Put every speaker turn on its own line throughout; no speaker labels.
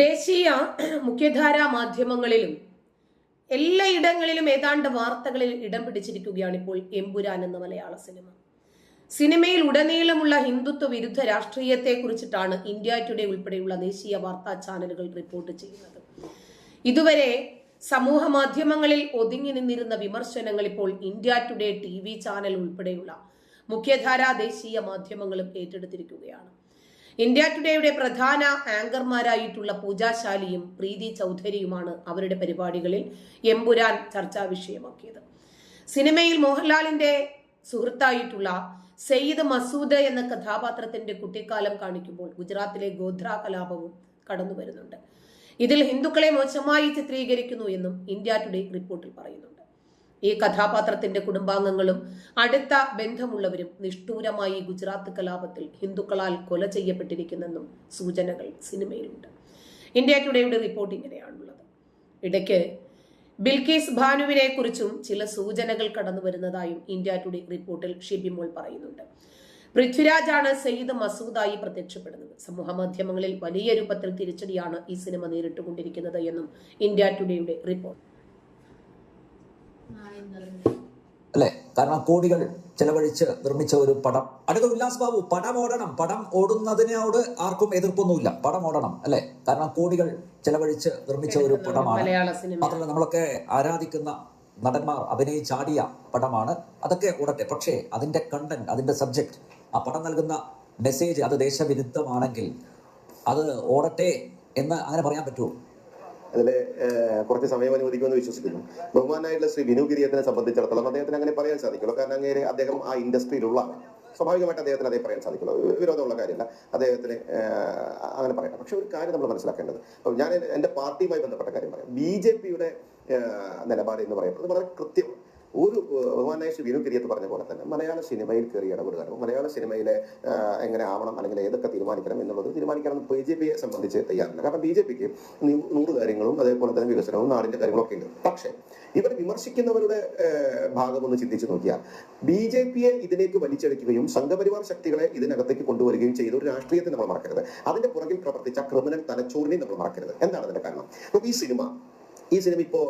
ദേശീയ മുഖ്യധാരാ മാധ്യമങ്ങളിലും എല്ലായിടങ്ങളിലും ഏതാണ്ട് വാർത്തകളിൽ ഇടം പിടിച്ചിരിക്കുകയാണ് ഇപ്പോൾ എമ്പുരാൻ എന്ന മലയാള സിനിമ. സിനിമയിൽ ഉടനീളമുള്ള ഹിന്ദുത്വ വിരുദ്ധ രാഷ്ട്രീയത്തെ കുറിച്ചിട്ടാണ് ഇന്ത്യ ടുഡേ ഉൾപ്പെടെയുള്ള ദേശീയ വാർത്താ ചാനലുകൾ റിപ്പോർട്ട് ചെയ്യുന്നത്. ഇതുവരെ സമൂഹ മാധ്യമങ്ങളിൽ ഒതുങ്ങി നിന്നിരുന്ന വിമർശനങ്ങൾ ഇപ്പോൾ India Today T V channel ഉൾപ്പെടെയുള്ള മുഖ്യധാരാ ദേശീയ മാധ്യമങ്ങളും ഏറ്റെടുത്തിരിക്കുകയാണ്. ഇന്ത്യ ടുഡേയുടെ പ്രധാന ആങ്കർമാരായിട്ടുള്ള പൂജാശാലിയും പ്രീതി ചൗധരിയുമാണ് അവരുടെ പരിപാടികളിൽ എമ്പുരാൻ ചർച്ചാ വിഷയമാക്കിയത്. സിനിമയിൽ മോഹൻലാലിന്റെ സുഹൃത്തായിട്ടുള്ള സെയ്ദ് മസൂദ് എന്ന കഥാപാത്രത്തിന്റെ കുട്ടിക്കാലം കാണിക്കുമ്പോൾ ഗുജറാത്തിലെ ഗോധ്ര കലാപവും കടന്നു വരുന്നുണ്ട് ഇതിൽ ഹിന്ദുക്കളെ മോശമായി ചിത്രീകരിക്കുന്നു എന്നും ഇന്ത്യ ടുഡേ റിപ്പോർട്ടിൽ പറയുന്നുണ്ട്. ഈ കഥാപാത്രത്തിന്റെ കുടുംബാംഗങ്ങളും അടുത്ത ബന്ധമുള്ളവരും നിഷ്ഠൂരമായി ഗുജറാത്ത് കലാപത്തിൽ ഹിന്ദുക്കളാൽ കൊല ചെയ്യപ്പെട്ടിരിക്കുന്നെന്നും സൂചനകൾ സിനിമയിലുണ്ട്. India ടുഡേയുടെ report ഇങ്ങനെയാണുള്ളത്. ഇടയ്ക്ക് ബിൽക്കീസ് ഭാനുവിനെ കുറിച്ചും ചില സൂചനകൾ കടന്നു വരുന്നതായും ഇന്ത്യ ടുഡേ റിപ്പോർട്ടിൽ ഷിബിമോൾ പറയുന്നുണ്ട്. പൃഥ്വിരാജാണ് സെയ്ദ് മസൂദായി പ്രത്യക്ഷപ്പെടുന്നത്. സമൂഹ മാധ്യമങ്ങളിൽ വലിയ രൂപത്തിൽ തിരിച്ചടിയാണ് ഈ സിനിമ നേരിട്ടുകൊണ്ടിരിക്കുന്നത് എന്നും ഇന്ത്യ ടുഡേയുടെ റിപ്പോർട്ട്.
അല്ലെ? കാരണം കോടികൾ ചെലവഴിച്ച് നിർമ്മിച്ച ഒരു പടം. അടുത്ത ഉല്ലാസ് ബാബു പടം ഓടണം. പടം ഓടുന്നതിനോട് ആർക്കും എതിർപ്പൊന്നുമില്ല. പടം ഓടണം അല്ലെ? കാരണം കോടികൾ ചെലവഴിച്ച് നിർമ്മിച്ച ഒരു പടമാണ്. മാത്രമല്ല നമ്മളൊക്കെ ആരാധിക്കുന്ന നടന്മാർ അഭിനയിച്ചാടിയ പടമാണ്. അതൊക്കെ ഓടട്ടെ. പക്ഷേ അതിന്റെ കണ്ടന്റ് അതിന്റെ സബ്ജക്ട് ആ പടം നൽകുന്ന മെസ്സേജ് അത് ദേശവിരുദ്ധമാണെങ്കിൽ അത് ഓടട്ടെ എന്ന് അങ്ങനെ പറയാൻ പറ്റുമോ?
അതിൽ കുറച്ച് സമയം അനുവദിക്കുമെന്ന് വിശ്വസിക്കുന്നു. ബഹുമാനായിട്ടുള്ള ശ്രീ വിനു ഗിരിയത്തിനെ സംബന്ധിച്ചിടത്തോളം അദ്ദേഹത്തിന് അങ്ങനെ പറയാൻ സാധിക്കുള്ളൂ. കാരണം അങ്ങനെ അദ്ദേഹം ആ ഇൻഡസ്ട്രിയിലുള്ള സ്വാഭാവികമായിട്ട് അദ്ദേഹത്തിന് അതേ പറയാൻ സാധിക്കുള്ളൂ. വിരോധമുള്ള കാര്യമല്ല. അദ്ദേഹത്തിന് അങ്ങനെ പറയാം. പക്ഷെ ഒരു കാര്യം നമ്മൾ മനസ്സിലാക്കേണ്ടത്. അപ്പോൾ ഞാൻ എന്റെ പാർട്ടിയുമായി ബന്ധപ്പെട്ട കാര്യം പറയാം. ബി ജെ പിയുടെ നിലപാട് എന്ന് പറയുന്നത് വളരെ കൃത്യം ഒരു ബഹുമാനായ ശ്രീ വിനു കിരിയത്ത് പറഞ്ഞ പോലെ തന്നെ മലയാള സിനിമയിൽ കയറി ഇടപെടുകയാണ് മലയാള സിനിമയിലെ എങ്ങനെ ആവണം അല്ലെങ്കിൽ ഏതൊക്കെ തീരുമാനിക്കണം എന്നുള്ളത് തീരുമാനിക്കണം ബി ജെ പിയെ സംബന്ധിച്ച് തയ്യാറില്ല. കാരണം ബി ജെ പിക്ക് നൂറ് കാര്യങ്ങളും അതേപോലെ തന്നെ വികസനവും നാടിന്റെ കാര്യങ്ങളൊക്കെ ഉണ്ട്. പക്ഷേ ഇവർ വിമർശിക്കുന്നവരുടെ ഭാഗമൊന്ന് ചിന്തിച്ചു നോക്കിയാൽ ബി ജെ പിയെ ഇതിലേക്ക് വലിച്ചെടുക്കുകയും സംഘപരിവാർ ശക്തികളെ ഇതിനകത്തേക്ക് കൊണ്ടുവരികയും ചെയ്ത ഒരു രാഷ്ട്രീയത്തെ നമ്മൾ മറക്കരുത്. അതിന്റെ പുറകിൽ പ്രവർത്തിച്ച ക്രിമിനൽ തലച്ചോറിനെ നമ്മൾ മറക്കരുത്. എന്താണ് അതിന്റെ കാരണം? ഈ സിനിമ ഈ സിനിമ ഇപ്പോൾ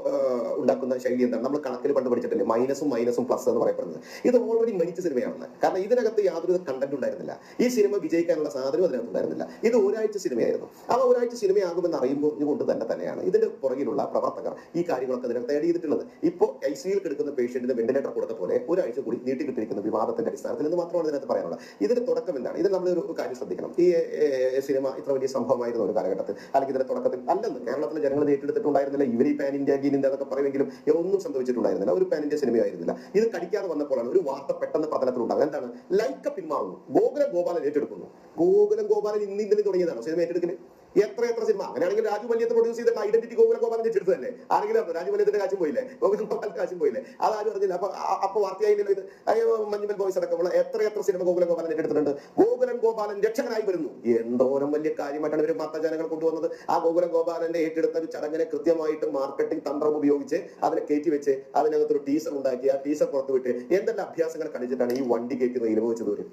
ഉണ്ടാക്കുന്ന ശൈലി എന്താണ്? നമ്മൾ കണക്കിൽ പണ്ട് പഠിച്ചിട്ടില്ലേ? മൈനസും മൈനസും പ്ലസ് എന്ന് പറയപ്പെടുന്നത്. ഇത് ഓൾറെഡി മരിച്ച സിനിമയാണ് കാരണം ഇതിനകത്ത് യാതൊരു കണ്ടന്റ് ഉണ്ടായിരുന്നില്ല. ഈ സിനിമ വിജയിക്കാനുള്ള സാധനവും അതിനകത്ത് ഉണ്ടായിരുന്നില്ല. ഇത് ഒരാഴ്ച സിനിമയായിരുന്നു ആ ഒരാഴ്ച സിനിമയാകുമെന്ന് അറിയുമ്പോൾ തന്നെ തന്നെയാണ്. ഇതിന്റെ പുറകിലുള്ള പ്രവർത്തകർ ഈ കാര്യങ്ങളൊക്കെ അതിനകത്ത് ആഡ് ചെയ്തിട്ടുള്ളത്. ഇപ്പോൾ ഐ സിയിൽ കിടക്കുന്ന പേഷ്യന്റിന് വെന്റിലേറ്റർ കൊടുത്ത പോലെ ഒരാഴ്ച കൂടി നീട്ടിക്കിട്ടിരിക്കുന്ന വിവാദത്തിന്റെ അടിസ്ഥാനത്തിൽ എന്ന് മാത്രമാണ് ഇതിനകത്ത് പറയാനുള്ളത്. ഇതിന്റെ തുടക്കം എന്താണ്? ഇത് നമ്മൾ ഒരു കാര്യം ശ്രദ്ധിക്കണം. ഈ സിനിമ ഇത്ര വലിയ സംഭവമായിരുന്ന ഒരു കാലഘട്ടത്തിൽ അല്ലെങ്കിൽ ഇതിന്റെ തുടക്കത്തിൽ അല്ലെന്ന് കേരളത്തിലെ ജനങ്ങൾ നേരിട്ടെടുത്തിട്ടുണ്ടായിരുന്നില്ല ഇവർ ഈ പാൻ ഇന്ത്യ ഗീൻ ഇന്ത്യ എന്നൊക്കെ പറയുമെങ്കിലും ഒന്നും സംഭവിച്ചിട്ടുണ്ടായിരുന്നില്ല. ഒരു പാൻ ഇന്ത്യ സിനിമയായിരുന്നില്ല ഇത് കടിക്കാതെ വന്നപ്പോഴാണ് ഒരു വാർത്ത പെട്ടെന്ന് പതനത്തിൽ ഉണ്ടാകുന്നത് എന്താണ്? ലൈക്ക പിന്മാറുന്നു ഗോകുലം ഗോപാലൻ ഏറ്റെടുക്കുന്നു. ഗോകുലം ഗോപാലൻ ഇന്ന് ഇന്നലെ തുടങ്ങിയതാണ്? സിനിമ ഏറ്റെടുക്കൽ? എത്ര എത്ര സിനിമ? അങ്ങനെയാണെങ്കിൽ രാജു വലിയത്ത് പ്രൊഡ്യൂസ് ചെയ്ത ഐഡന്റിറ്റി ഗോകുല ഗോപാലൻ ഏറ്റെടുത്തതല്ലേ ആരെങ്കിലും രാജു വലിയത്തിന്റെ കാശും പോയില്ലേ? ഗോകുലം ഗോപാൽ കാശും പോയില്ലേ? അത് ആരും അറിഞ്ഞില്ല. അപ്പൊ അപ്പൊ വാർത്തയായില്ലല്ലോ ഇത്. മഞ്ഞുമൽ ബോയ്സ് അടക്കമുള്ള എത്ര എത്ര സിനിമ ഗോകുലം ഗോപാലൻ ഏറ്റെടുത്തിട്ടുണ്ട്. ഗോകുലൻ ഗോപാലൻ രക്ഷകനായി വരുന്നു. എന്തോരം വലിയ കാര്യമായിട്ടാണ് ഇവർ മത്തജനങ്ങൾ കൊണ്ടുവന്നത്. ആ ഗോകുലം ഗോപാലന്റെ ഏറ്റെടുത്ത ഒരു ചടങ്ങിനെ കൃത്യമായിട്ട് മാർക്കറ്റിംഗ് തന്ത്രം ഉപയോഗിച്ച് അതിനെ കയറ്റി വെച്ച് അതിനകത്തൊരു ടീസർ ഉണ്ടാക്കി. ആ ടീസർ പുറത്തുവിട്ട് എന്തെല്ലാം അഭ്യാസങ്ങൾ കളിച്ചിട്ടാണ് ഈ വണ്ടി കയറ്റുന്നത് അനുഭവിച്ചത്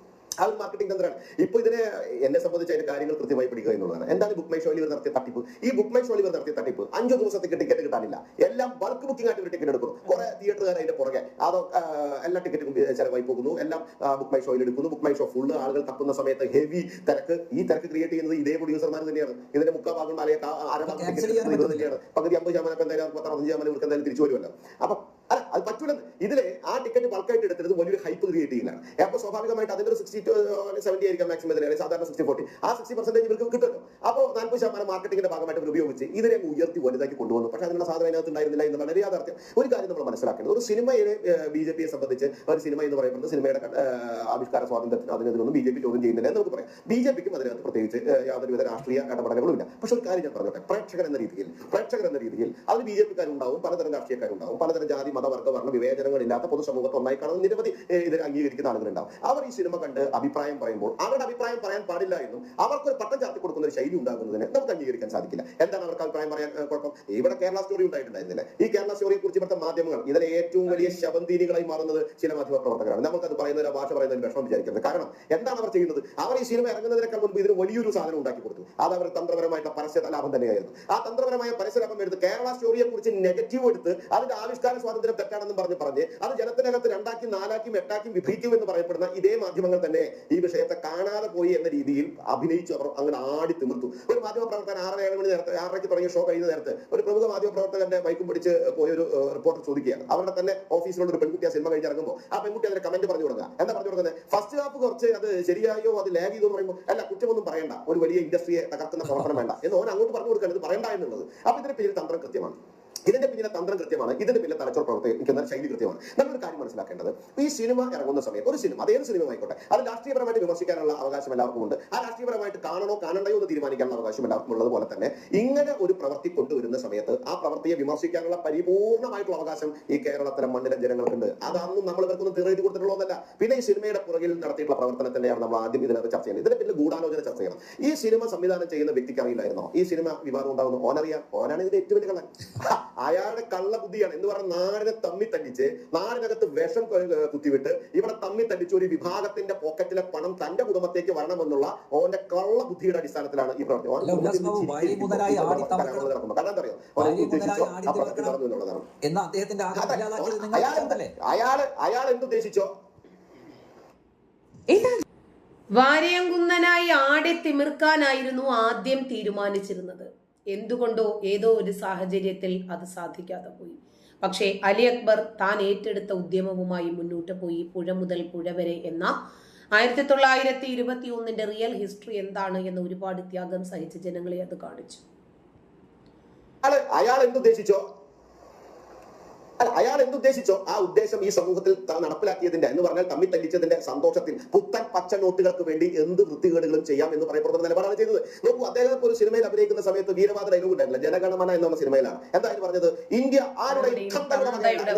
ഒരു മാർക്കറ്റിംഗ് തന്ത്രമാണ്. ഇപ്പൊ ഇതിനെ എന്നെ സംബന്ധിച്ച് അതിന്റെ കാര്യങ്ങൾ കൃത്യമായി പിടിക്കുക എന്നുള്ളതാണ്. എന്താണ് ബുക്ക് മൈ ഷോയിൽ ഇവർ നടത്തിയ തട്ടിപ്പ്? ഈ ബുക്ക് മൈ ഷോയിൽ ഇവർ നടത്തിയ തട്ടിപ്പ് അഞ്ചു ദിവസത്തേക്ക് ടിക്കറ്റ് കിട്ടാനില്ല. എല്ലാം ബൾക്ക് ബുക്കിംഗ് ആയിട്ട് ഒരു ടിക്കറ്റ് എടുക്കുന്നു. കുറെ തിയേറ്ററുകാർ അതിന്റെ പുറകെ. അതോ എല്ലാ ടിക്കറ്റും ചെലവായി പോകുന്നു. എല്ലാം ബുക്ക് മൈ ഷോയിൽ എടുക്കുന്നു. ബുക്ക് മൈ ഷോ ഫുള്ള് ആളുകൾ തപ്പുന്ന സമയത്ത് ഹെവി തിരക്ക്. ഈ തിരക്ക് ക്രിയേറ്റ് ചെയ്യുന്നത് ഇതേ പ്രൊഡ്യൂസർമാർ തന്നെയാണ്. ഇതിന്റെ മുക്കാ ഭാഗം അല്ലെങ്കിൽ അരഭാഗം തന്നെയാണ്. പകുതി അമ്പത് ശതമാനം എന്തായാലും പത്ത് അറുപത്തഞ്ച് ശതമാനം ഇവർക്ക് എന്തായാലും തിരിച്ചു വരുമല്ലോ. അപ്പൊ അത് പറ്റൂല. ഇതിലെ ആ ടിക്കറ്റ് ബൾക്കായിട്ട് എടുത്തത് വലിയൊരു ഹൈപ്പ് ക്രിയേറ്റ് ചെയ്യുന്നതാണ്. അപ്പൊ സ്വാഭാവികമായിട്ട് അതിന്റെ ഒരു ടു സെവന്റി ആയിരിക്കാം മാക്സിമം ഇതിൽ സാധാരണ സിക്സ്റ്റി ഫോർട്ടി ആ സിക്സ്റ്റി പെർസെന്റേജ് ഇവർക്ക് കിട്ടുമല്ലോ. അപ്പോൾ നാൽപ്പത് ശതമാനം മാർക്കറ്റിംഗിന്റെ ഭാഗമായിട്ട് ഉപയോഗിച്ച് ഇതിനെ ഉയർത്തി വലുതാക്കി കൊണ്ടുവന്നു. പക്ഷേ അതിനുള്ള സാധനം അതിനകത്ത് ഉണ്ടായിരുന്നില്ല എന്നുള്ളതാണ് യാഥാർത്ഥ്യം ഒരു കാര്യം നമ്മൾ മനസ്സിലാക്കേണ്ടത്. ഒരു സിനിമയെ ബി ജെ പിയെ സംബന്ധിച്ച് ഒരു സിനിമ എന്ന് പറയുന്നത് സിനിമയുടെ ആവിഷ്കാര സ്വാതന്ത്ര്യത്തിന് അതിനൊന്നും ബി ജെ പി ചോദ്യം ചെയ്യുന്നില്ല എന്ന് നമുക്ക് പറയാം. ബി ജെ പിക്കും അതിനകത്ത് പ്രത്യേകിച്ച് യാതൊരുവിധ രാഷ്ട്രീയ ഇടപെടലുകളും ഇല്ല പക്ഷെ ഒരു കാര്യം ഞാൻ പറഞ്ഞോട്ടെ. പ്രേക്ഷകൻ എന്ന രീതിയിൽ പ്രേക്ഷകർ എന്ന രീതിയിൽ അതിൽ ബി ജെ പിക്കാരുണ്ടാവും പലതരം രാഷ്ട്രീയക്കാരുണ്ടാവും പലതരം ജാതി മത വർഗ വർണ വിവേചനങ്ങളില്ലാത്ത പൊതുസമൂഹത്തെ ഒന്നായി കാണുന്ന നിരവധി ഇത് ഇതിനെ അംഗീകരിക്കുന്ന ആളുകളുണ്ടാവും. അവർ ഈ സിനിമ കണ്ട് അഭിപ്രായം പറയുമ്പോൾ അവരുടെ അഭിപ്രായം പറയാൻ പാടില്ല എന്നും അവർക്കൊരു പട്ടം ചാർത്തി കൊടുക്കുന്ന ഒരു ശൈലി ഉണ്ടാകുന്നതിന് നമുക്ക് അംഗീകരിക്കാൻ സാധിക്കില്ല. എന്താണ് അവർക്ക് അഭിപ്രായം പറയാൻ കുഴപ്പം? ഇവിടെ കേരള സ്റ്റോറി ഉണ്ടായിട്ടുണ്ടായിരുന്നില്ല. ഈ കേരള സ്റ്റോറിയെ കുറിച്ച് ഇവിടുത്തെ മാധ്യമങ്ങൾ ഇതിലെ ഏറ്റവും വലിയ ശബന്തീനികളായി മാറുന്നത് ചില മാധ്യമ പ്രവർത്തകരാണ്. നമുക്കത് പറയുന്ന ഭാഷ പറയുന്നതിന് വിഷമം വിചാരിക്കുന്നത് കാരണം എന്താണ് അവർ ചെയ്യുന്നത്? അവർ ഈ സിനിമ ഇറങ്ങുന്നതിനേക്കാൾ മുമ്പ് ഇതിന് വലിയൊരു സാധനം ഉണ്ടാക്കി കൊടുത്തു. അത് അവർ തന്ത്രപരമായിട്ട് പരസ്യ ലാഭം തന്നെയായിരുന്നു. ആ തന്ത്രപരമായ പരസ്യ ലാഭം എടുത്ത് കേരള സ്റ്റോറിയെ കുറിച്ച് നെഗറ്റീവ് എടുത്ത് അതിന്റെ ആവിഷ്കാര സ്വാതന്ത്ര്യം തെറ്റാണെന്ന് പറഞ്ഞ് പറഞ്ഞ് അത് ജനത്തിനകത്ത് രണ്ടാക്കി നാലാക്കി എട്ടാക്കി വിഭജിക്കും എന്ന് പറയപ്പെടുന്ന ഇതേ മാധ്യമങ്ങൾ തന്നെ ഈ വിഷയത്തെ കാണാതെ പോയി എന്ന രീതിയിൽ അഭിനയിച്ചു അവർ അങ്ങനെ ആടി തിമിർത്തു. ഒരു മാധ്യമ പ്രവർത്തകൻ ആറര ഏഴ് മണി നേരത്തെ ആറരയ്ക്ക് തുടങ്ങിയ ഷോ കഴിയുന്ന നേരത്തെ ഒരു പ്രമുഖ മാധ്യമ പ്രവർത്തകന്റെ ബൈക്കും പിടിച്ച് പോയ ഒരു റിപ്പോർട്ടർ ചോദിക്കുകയാണ്. അവരുടെ തന്നെ ഓഫീസിലുള്ള ഒരു പെൺകുട്ടി ആ സിനിമ കഴിഞ്ഞ് ഇറങ്ങുമ്പോൾ ആ പെൺകുട്ടി അതിന് കമന്റ് പറഞ്ഞു കൊടുക്കുക. എന്താ പറഞ്ഞു കൊടുക്കുന്നത്? ഫസ്റ്റ് ഹാഫ് കുറച്ച് അത് ശരിയായോ അത് ലാഗ് ചെയ്തോ പറയുമ്പോൾ അല്ല കുറ്റമൊന്നും പറയണ്ട. ഒരു വലിയ ഇൻഡസ്ട്രിയെ തകർക്കുന്ന പ്രവർത്തനം വേണ്ട. എന്ന് ഓൻ അങ്ങോട്ട് പറഞ്ഞു കൊടുക്കാൻ ഇത് പറയണ്ട എന്നുള്ളത്. അപ്പൊ ഇതിന്റെ പേര് തന്ത്രം കൃത്യമാണ്. ഇതിന്റെ പിന്നിലെ തന്ത്രം കൃത്യമാണ്. ഇതിന്റെ പിന്നിലെ തലച്ചോർ പ്രവർത്തിക്കുന്ന ശൈലി കൃത്യമാണ്. നമ്മളൊരു കാര്യം മനസ്സിലാക്കേണ്ടത് ഈ സിനിമ ഇറങ്ങുന്ന സമയം ഒരു സിനിമ അതേത് സിനിമ ആയിക്കോട്ടെ അത് രാഷ്ട്രീയപരമായിട്ട് വിമർശിക്കാനുള്ള അവകാശം എല്ലാവർക്കും ഉണ്ട്. ആ രാഷ്ട്രീയപരമായിട്ട് കാണണോ കാണണ്ടയോ എന്ന് തീരുമാനിക്കാനുള്ള അവകാശം എല്ലാവർക്കും ഉള്ളത് പോലെ തന്നെ ഇങ്ങനെ ഒരു പ്രവൃത്തി കൊണ്ടുവരുന്ന സമയത്ത് ആ പ്രവൃത്തിയെ വിമർശിക്കാനുള്ള പരിപൂർണമായിട്ടുള്ള അവകാശം ഈ കേരളത്തിലെ മണ്ണിലെ ജനങ്ങൾക്കുണ്ട് അതൊന്നും നമ്മൾ ഇവർക്കൊന്നും തീർച്ചയായിട്ട് കൊടുത്തിട്ടുള്ളതല്ല പിന്നെ ഈ സിനിമയുടെ പുറകിൽ നടത്തിയിട്ടുള്ള പ്രവർത്തനത്തിന്റെയാണ് നമ്മൾ ആദ്യം ഇതിനകത്ത് ചർച്ച ചെയ്യുന്നത്. ഇതിന്റെ പിന്നെ ഗൂഢാലോചന ചർച്ച ചെയ്യണം. ഈ സിനിമ സംവിധാനം ചെയ്യുന്ന വ്യക്തിക്ക് അറിയില്ലായിരുന്നോ? ഈ സിനിമ വിവാദം ഉണ്ടാകുന്നു ഓനറിയാം. ഓനാണ് ഇതിന്റെ ഏറ്റവും വലിയ കള്ളൻ. അയാളുടെ കള്ള ബുദ്ധിയാണ് എന്ന് പറഞ്ഞ നാടിനെ തമ്മി തല്ലിച്ച് നാടിനകത്ത് വിഷം കുത്തിവിട്ട് ഇവിടെ തമ്മി തല്ലിച്ച് ഒരു വിഭാഗത്തിന്റെ പോക്കറ്റിലെ പണം തന്റെ കുടുംബത്തേക്ക് വരണമെന്നുള്ള ഓന്റെ കള്ള ബുദ്ധിയുടെ അടിസ്ഥാനത്തിലാണ് ഈ പ്രവർത്തി ഓൻ
അല്ല, ഉല്ലാസ് ബാബു, ആടി തളർക്കണം.
നടക്കുമ്പോൾ. കാരണം ആ പ്രവർത്തി. നടന്നു എന്നുള്ളതാണ്. അയാൾ എന്ത്-
ഉദ്ദേശിച്ചോ?
അയാൾ അയാൾ എന്തുദ്ദേശിച്ചോ
വാര്യംകുന്നനായി ആടെ തിമിർക്കാനായിരുന്നു ആദ്യം തീരുമാനിച്ചിരുന്നത്. എന്തുകൊണ്ടോ ഏതോ ഒരു സാഹചര്യത്തിൽ അത് സാധിക്കാതെ പോയി. പക്ഷേ അലി അക്ബർ താൻ ഏറ്റെടുത്ത ഉദ്യമവുമായി മുന്നോട്ട് പോയി പുഴ മുതൽ പുഴ വരെ എന്ന ആയിരത്തി തൊള്ളായിരത്തി ഇരുപത്തി ഒന്നിന്റെ റിയൽ ഹിസ്റ്ററി എന്താണ് എന്ന് ഒരുപാട് ത്യാഗം സഹിച്ച ജനങ്ങളെ അത് കാണിച്ചു.
അയാൾ എന്തുദ്ദേശിച്ചോ? അല്ല അയാൾ എന്തുദ്ദേശിച്ചോ ആ ഉദ്ദേശം ഈ സമൂഹത്തിൽ നടപ്പിലാക്കിയതിന്റെ എന്ന് പറഞ്ഞാൽ തമ്മിൽ തല്ലിച്ചതിന്റെ സന്തോഷത്തിൽ പുത്തൻ പച്ച നോട്ടുകൾക്ക് വേണ്ടി എന്ത് വൃത്തികേടുകളും ചെയ്യാം എന്ന് പറയപ്പെടുന്ന നിലപാടാണ് ചെയ്തത്. നോക്കൂ അദ്ദേഹം ഒരു സിനിമയിൽ അഭിനയിക്കുന്ന സമയത്ത് വീരവാദ ഡയലോഗ് ഉണ്ടായില്ല ജനഗണമന എന്നുള്ള സിനിമയിലാണ്. എന്തായാലും പറഞ്ഞത് ഇന്ത്യ ആരുടെ.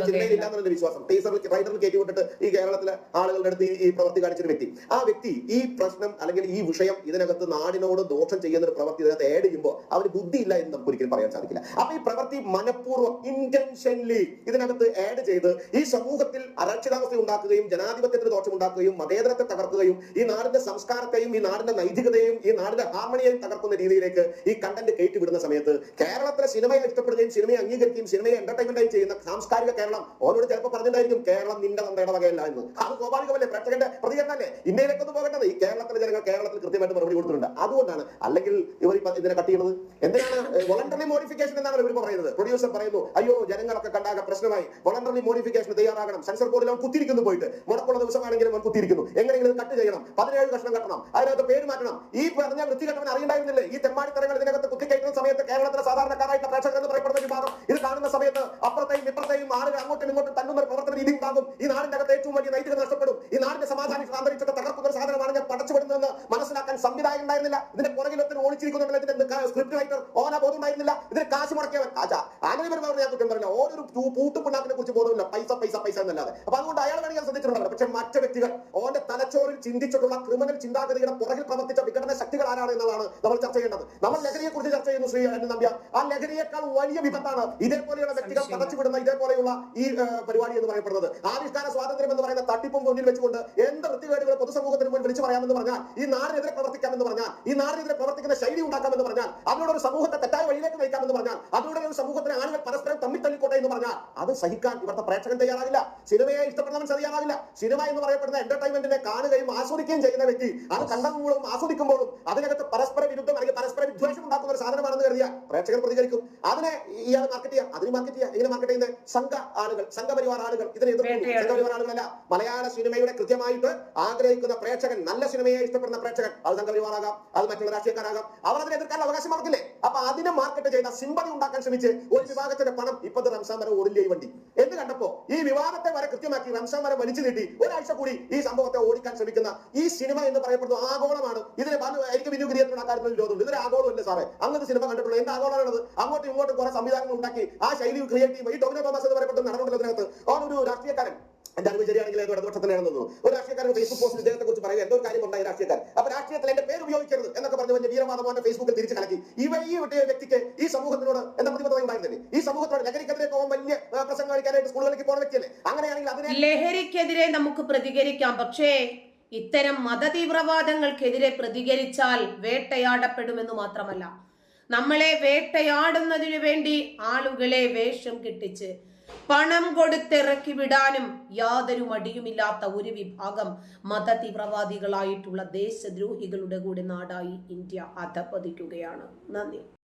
സിനിമയിൽ ഇല്ലാന്നുള്ള വിശ്വാസം. ടീസറിൽ റൈഡറിൽ കയറ്റി വിട്ടിട്ട് ഈ കേരളത്തിലെ ആളുകളുടെ അടുത്ത് ഈ- ഈ പ്രവൃത്തി കാണിച്ചൊരു വ്യക്തി. ആ വ്യക്തി ഈ പ്രശ്നം അല്ലെങ്കിൽ ഈ വിഷയം ഇതിനകത്ത് നാടിനോട് ദോഷം ചെയ്യുന്ന ഒരു പ്രവൃത്തി ഇതിനകത്ത് ആഡ് ചെയ്യുമ്പോൾ അവന് ബുദ്ധിയില്ല എന്ന് നമുക്ക് ഒരിക്കലും പറയാൻ സാധിക്കില്ല. അപ്പൊ ഈ പ്രവൃത്തി മനഃപൂർവം ഇന്റൻഷൻലി ഇതിനകത്ത് ആഡ് ചെയ്ത് ഈ സമൂഹത്തിൽ അരക്ഷിതാവസ്ഥ ഉണ്ടാക്കുകയും ജനാധിപത്യത്തിന് ദോഷം ഉണ്ടാക്കുകയും മതേതരത്തെ തകർക്കുകയും ഈ നാടിന്റെ സംസ്കാരത്തെയും ഈ നാടിന്റെ നൈതികതയും ഈ നാടിന്റെ ഹാർമണിയെയും തകർക്കുന്ന രീതിയിലേക്ക് ഈ കണ്ടന്റ് കയറ്റിവിടുന്ന സമയത്ത് കേരളത്തിലെ സിനിമയെ ഇഷ്ടപ്പെടുകയും സിനിമയെ അംഗീകരിക്കുകയും സിനിമയെ എന്റർടൈൻമെന്റ് ആയി ചെയ്യുന്ന സാംസ്കാരിക കേരളം ഓരോട് ചിലപ്പോൾ പറഞ്ഞിട്ടുണ്ടായിരിക്കും കേരളം നിന്റെ തന്തയുടെ വകയല്ല എന്ന്. അത് സ്വാഭാവികമല്ലേ? പ്രേക്ഷകന്റെ പ്രതികരണം അല്ലേ? ഇന്ത്യയിലേക്കൊന്നും പോകേണ്ടത് ഈ കേരളത്തിലെ ജനങ്ങൾ കേരളത്തിൽ കൃത്യമായിട്ട് മറുപടി കൊടുത്തിട്ടുണ്ട്. അതുകൊണ്ടാണ് അല്ലെങ്കിൽ ഇവർ ഇതിനെ കട്ട് ചെയ്യുന്നത്. എന്തിനാണ് വോളണ്ടറി മോഡിഫിക്കേഷൻ എന്നാണ് ഇവർ പറയുന്നത്. പ്രൊഡ്യൂസർ പറയുന്നു അയ്യോ ജനങ്ങളൊക്കെ കണ്ടാക പ്രശ്നമായി. വളണ്ടറി മോഡിഫിക്കേഷൻ തയ്യാറാകണം. സെൻസർ ബോർഡിൽ അവൻ കുത്തിയിരിക്കുന്നു പോയിട്ട്. മുടക്കുള്ള ദിവസമാണെങ്കിലും അവൻ കുത്തിരിക്കുന്നു എങ്ങനെയെങ്കിലും കട്ട് ചെയ്യണം. പതിനേഴ് കഷ്ണം കട്ടണം. അതിനകത്ത് പേര് മാറ്റണം. ഈ പറഞ്ഞ വൃത്തികെട്ടവൻ അറിയണ്ടായിരുന്നില്ലേ? ഈ തെമ്മാടിത്തരങ്ങൾ ഇതിനകത്ത് കുത്തിക്കയറ്റുന്ന സമയത്ത് കേരളത്തിലെ സാധാരണക്കാരായിട്ട് പ്രേക്ഷകർ എന്ന് പറയപ്പെടുന്ന വിഭാഗം. ഇത് കാണുന്ന സമയത്ത് അപ്പുറത്തെയും ഇപ്പുറത്തെയും ആളുകൾ അങ്ങോട്ടും ഇങ്ങോട്ടും തന്നുന്ന പ്രവർത്തന രീതി ഉണ്ടാകും ഈ നാടിന്റെ അകത്ത് ഏറ്റവും വലിയ നൈതികത നഷ്ടപ്പെടും. ഈ നാടിന്റെ സമാധാന അന്തരീക്ഷത്തെ ഒരു സാധനമാണ് ഞാൻ പടച്ചുവിടുന്നതെന്ന് മനസ്സിലാക്കാൻ സംവിധായകം ഉണ്ടായിരുന്നില്ല. ഇതിന്റെ പുറകിലൊത്തിന് ഓടിച്ചിരിക്കുന്നുണ്ടല്ലോ ഇതിന്റെ സ്ക്രിപ്റ്റ് റൈറ്റർ ഓന ബോധം ഉണ്ടായിരുന്നില്ല. ഇതിന് കാശ് മുടക്കിയവൻ. കാശ ആനന്ദപരമായി ഞാൻ കുറ്റം പറഞ്ഞില്ല ഓരോ പൂട്ടുപിണ്ണാക്കിനെ കുറിച്ച് ബോധമില്ല. പൈസ പൈസ പൈസ എന്നല്ലാതെ. അപ്പൊ അതുകൊണ്ട് അയാൾ വേണമെങ്കിൽ ശ്രദ്ധിച്ചിട്ടുണ്ടല്ലോ പക്ഷെ മറ്റു വ്യക്തികൾ ഓന്റെ തലച്ചോറിൽ ചിന്തിച്ചിട്ടുള്ള ക്രിമിനൽ ചിന്താഗതിയുടെ പുറകിൽ പ്രവർത്തിച്ച വിഘടന ശക്തികൾ ആരാണ് എന്നുള്ളതാണ് നമ്മൾ ചർച്ച ചെയ്യേണ്ടത്. നമ്മൾ ലഹരിയെ കുറിച്ച് ചർച്ച ചെയ്യുന്നു ശ്രീ എന്ന് നമ്പ്യ ആ ലഹരിയേക്കാൾ വലിയ വിപത്താണ് ഇതേപോലെയുള്ള വ്യക്തികൾ. പതച്ചുവിടുന്ന ഇതേപോലെയുള്ള ഈ പരിപാടി എന്ന് പറയപ്പെടുന്നത്. ആവിഷ്കാര സ്വാതന്ത്ര്യം എന്ന് പറയുന്ന തട്ടിപ്പും മുന്നിൽ വെച്ചുകൊണ്ട് എന്ത് വൃത്തികേടുകൾ പൊതുസമൂഹത്തിന് മുന്നിൽ വിളിച്ചു പറയാമെന്ന് പറഞ്ഞാൽ ഈ നാടിനെതിരെ പ്രവർത്തിക്കാമെന്ന് പറഞ്ഞാൽ ഈ നാടിനെതിരെ പ്രവർത്തിക്കുന്ന ശൈലി ഉണ്ടാക്കാമെന്ന് പറഞ്ഞാൽ അതിനോട് ഒരു സമൂഹത്തെ തെറ്റായ വഴിയിലേക്ക് നയിക്കാമെന്ന് പറഞ്ഞാൽ അതിലൂടെ ഒരു സമൂഹത്തിന് ആളുകൾ പരസ്പരം തമ്മിൽ തല്ലിക്കോട്ടെ എന്ന് പറഞ്ഞാൽ അത് സഹിക്കാൻ ഇവിടുത്തെ പ്രേക്ഷകൻ തയ്യാറാകില്ല. സിനിമയെ ഇഷ്ടപ്പെടുന്നവൻ തയ്യാറാകില്ല സിനിമ എന്ന് പറയപ്പെടുന്ന എന്റർടൈൻമെന്റിനെ കാണുകയും ആസ്വദിക്കുകയും ചെയ്യുന്ന വ്യക്തി അത് കണ്ടതുമ്പോഴും ആസ്വദിക്കുമ്പോഴും അതിനകത്ത് പരസ്പര വിരുദ്ധം കരുതിയ പ്രേക്ഷകർ പ്രതികരിക്കും. അതിനെ ഇയാൾ മാർക്കറ്റ് ചെയ്യാം അതിന് മാർക്കറ്റ് ചെയ്യാം ഇങ്ങനെ മാർക്കറ്റ് ചെയ്യുന്ന സംഘ ആളുകൾ സംഘപരിവാർ ആളുകൾ ഇതിനെ എതിർക്കുന്നു. സംഘപരിവാർ ആളുകളല്ല. മലയാള സിനിമയുടെ കൃത്യമായിട്ട് ആഗ്രഹിക്കുന്ന പ്രേക്ഷകൻ നല്ല സിനിമയെ ഇഷ്ടപ്പെടുന്ന പ്രേക്ഷകൻ അത് സംഘപരിവാറാകാം അത് മറ്റുള്ള രാഷ്ട്രീയക്കാരാകാം. അവർ അതിനെ എതിർക്കാൻ അവകാശം അവർക്കില്ലേ? അപ്പൊ അതിനെ മാർക്കറ്റ് ചെയ്ത സിമ്പതി ഉണ്ടാക്കാൻ ശ്രമിച്ച് ഒരു വിഭാഗത്തിന്റെ പണം ഇപ്പത്തെ റംസാൻ വരെ ഓടില്ലേ വണ്ടി? എന്ന് കണ്ടപ്പോ ഈ വിവാദത്തെ വരെ കൃത്യമാക്കി റംസാൻ വരെ വലിച്ചു നീട്ടി ഒരാഴ്ച കൂടി ഈ സംഭവത്തെ ഓടിക്കാൻ ശ്രമിക്കുന്ന ഈ സിനിമ എന്ന് പറയപ്പെടുന്നത് ആഗോളമാണ്. ഇതിനെ എനിക്ക് വിനു ഗിരിയത്തിനുള്ള കാര്യത്തിൽ വിരോധമുണ്ട് ഇതൊരു ആഗോളമല്ലേ സാറേ? അങ്ങനത്തെ സിനിമ കണ്ടിട്ടുള്ളൂ എന്ത് ആഗോളമാണത് അങ്ങോട്ടും ഇങ്ങോട്ടും കുറെ സംവിധാനങ്ങൾ ഉണ്ടാക്കി ആ ശൈലി ക്രിയേറ്റ് ചെയ്യുമ്പോൾ ഈ ടോമിനോ തോമസ് എന്ന് പറയപ്പെട്ട നടനുണ്ടല്ലോ അതിനകത്ത് ഒരു രാഷ്ട്രീയക്കാരൻ. എന്റെ അറിവ് ശരിയാണെങ്കിൽ ഏതോ ഇടതുപക്ഷത്തിനാണെന്ന് തോന്നുന്നു. ഒരു രാഷ്ട്രീയക്കാരൻ ഫേസ്ബുക്ക് പോസ്റ്റിൽ ഇദ്ദേഹത്തെ കുറിച്ച് പറയുക എന്തോ കാര്യം ഉണ്ടായി രാഷ്ട്രീയക്കാരൻ? അപ്പൊ രാഷ്ട്രീയത്തിൽ എന്റെ പേര് ഉപയോഗിക്കരുത് എന്നൊക്കെ പറഞ്ഞു വലിയ വീരമാധവന്റെ ഫേസ്ബുക്കിൽ തിരിച്ചു കലക്കി. ഇവ ഈ വിട്ടിയ വ്യക്തിക്ക് ഈ സമൂഹത്തിനോട് എന്താ പ്രതിബദ്ധത ഉണ്ടായിരുന്നില്ലേ? ഈ സമൂഹത്തോട് ലഹരിക്കെതിരെ പോകാൻ വലിയ പ്രസംഗം കഴിക്കാനായിട്ട് സ്കൂളുകളിലേക്ക് പോകുന്ന വ്യക്തിയല്ലേ? അങ്ങനെയാണെങ്കിൽ അതിനെ
ലഹരിക്കെതിരെ നമുക്ക് പ്രതികരിക്കാം. പക്ഷേ ഇത്തരം മതതീവ്രവാദങ്ങൾക്കെതിരെ പ്രതികരിച്ചാൽ വേട്ടയാടപ്പെടുമെന്ന് മാത്രമല്ല. നമ്മളെ വേട്ടയാടുന്നതിനു വേണ്ടി ആളുകളെ വേഷം കെട്ടിച്ച് പണം കൊടുത്തിറക്കി വിടാനും യാതൊരു മടിയുമില്ലാത്ത ഒരു വിഭാഗം മതതീവ്രവാദികളായിട്ടുള്ള ദേശദ്രോഹികളുടെ കൂടെ നാടായി ഇന്ത്യ അധപ്പതിക്കുകയാണ് നന്ദി.